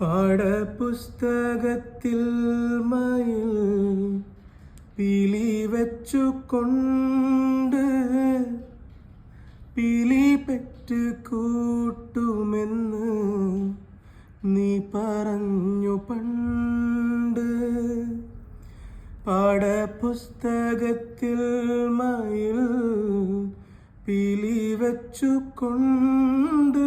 പാഠപുസ്തകത്തിൽ മയിൽ പിലി വെച്ചു കൊണ്ട് പിലി പെറ്റ് കൂട്ടുമെന്ന് നീ പറഞ്ഞു പണ്ട്. പാഠപുസ്തകത്തിൽ മയിൽ പിലി വെച്ചു കൊണ്ട്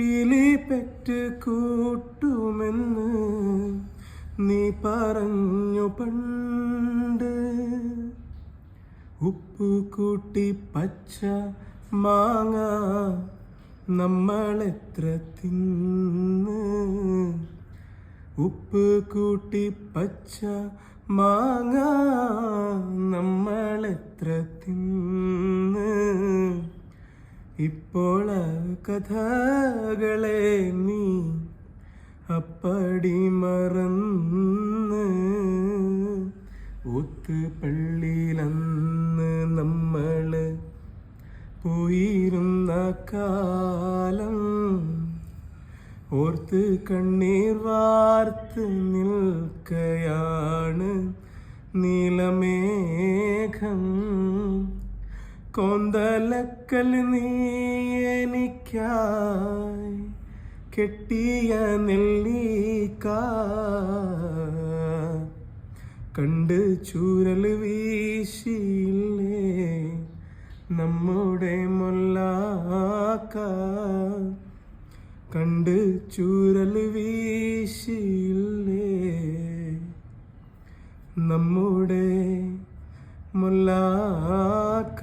പിലി പെറ്റ് കൂട്ടുമെന്ന് നീ പറഞ്ഞു പണ്ട്. ഉപ്പ് കൂട്ടി പച്ച മാങ്ങ നമ്മളെത്ര തിന്ന്. ഉപ്പ് കൂട്ടി പച്ച മാങ്ങ ഇപ്പോൾ കഥകളെ നീ അപ്പടി മറന്ന് ഒത്ത് പള്ളിയിലന്ന് നമ്മൾ പോയിരുന്ന കാലം ഓർത്ത് കണ്ണീർ വാർത്ത് നിൽക്കയാണ് നീലമേഘം. കൊന്തലക്കൽ നീ എനിക്കായി കെട്ടിയ നെല്ലിക്ക കണ്ട് ചൂരൽ വീശിയില്ലേ നമ്മുടെ മൊല്ലാക്ക കണ്ട് ചൂരൽ വീശിയില്ലേ നമ്മുടെ മുല്ലാക്ക